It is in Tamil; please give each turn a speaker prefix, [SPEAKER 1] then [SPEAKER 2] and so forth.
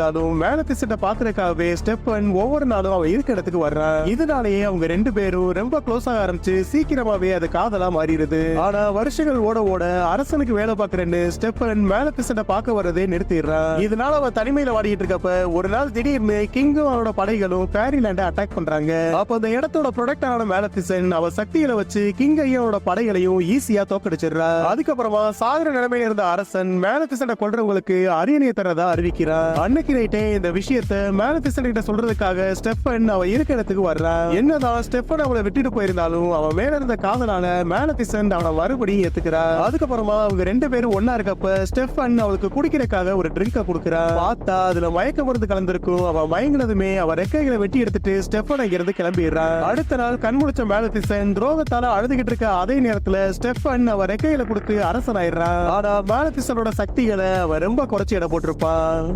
[SPEAKER 1] இருந்தாலும் வேலை பிசிட்ட பாக்குறதுக்காகவே ஸ்டெப்பன் ஒவ்வொரு நாளும் அவன் இருக்க இடத்துக்கு வர்றான் இதனாலேயே அவங்க ரெண்டு பேரும் ரொம்ப க்ளோஸ் ஆக ஆரம்பிச்சு சீக்கிரமாவே அது காதலா மாறிடுது. ஆனா வருஷங்கள் ஓட ஓட அரசனுக்கு வேலை பார்க்கறேன்னு ஸ்டெப்பன் பிசிட்ட பாக்க வரதே நிறுத்திடுறான் இதனால அவன் தனிமையில வாடிட்டு இருக்கப்ப ஒரு நாள் திடீர்னு கிங்கும் அவனோட படைகளும் பேரிலாண்ட அட்டாக் பண்றாங்க. அப்ப அந்த இடத்தோட ப்ரொடக்ட் ஆன மேலத்திசன் அவ சக்திகளை வச்சு கிங் ஐயோட படைகளையும் ஈஸியா தோக்கடிச்சிடுறா. அதுக்கப்புறமா சாகர நிலைமையில இருந்த அரசன் மேலத்திசனை கொள்றவங்களுக்கு அரியணையை தரதா அறிவிக்கிறான். அன்னைக்கு நைட்டே இந்த விஷயத்த மேலத்திசன் கிட்ட சொல்றதுக்காக ஸ்டெஃபன் அவ இருக்க இடத்துக்கு வர்றான் என்னதான் ஸ்டெஃபன் அவளை விட்டுட்டு போயிருந்தாலும் அவன் மேல இருந்த காதலான மேலத்திசன் அவனை மறுபடியும் ஏத்துக்கிறா? அதுக்கப்புறமா அவங்க ரெண்டு பேரும் ஒன்னா இருக்கப்ப ஸ்டெஃபன் அவளுக்கு குடிக்கிறதுக்காக ஒரு ட்ரிங்க கொடுக்குறா. பார்த்தா அதுல மயக்க மருந்து கலந்திருக்கும். அவன் மயங்கினதுமே அவ ரெக்கைகளை வெட்டி எடுத்துட்டு ஸ்டெஃபன் இங்கிருந்து கிளம்பிடுறான் அடுத்த நாள் கண்முழிச்ச மேலத்திசன் துரோகத்தால அழுதுகிட்டு இருக்க அதே நேரத்துல ஸ்டெஃபன் அவ ரெக்கைகளை கொடுத்து அரசனாயிடுறான் ஆனா மேலத்திசனோட சக்திகளை அவன் ரொம்ப குறைச்சி இட போட்டிருப்பான்.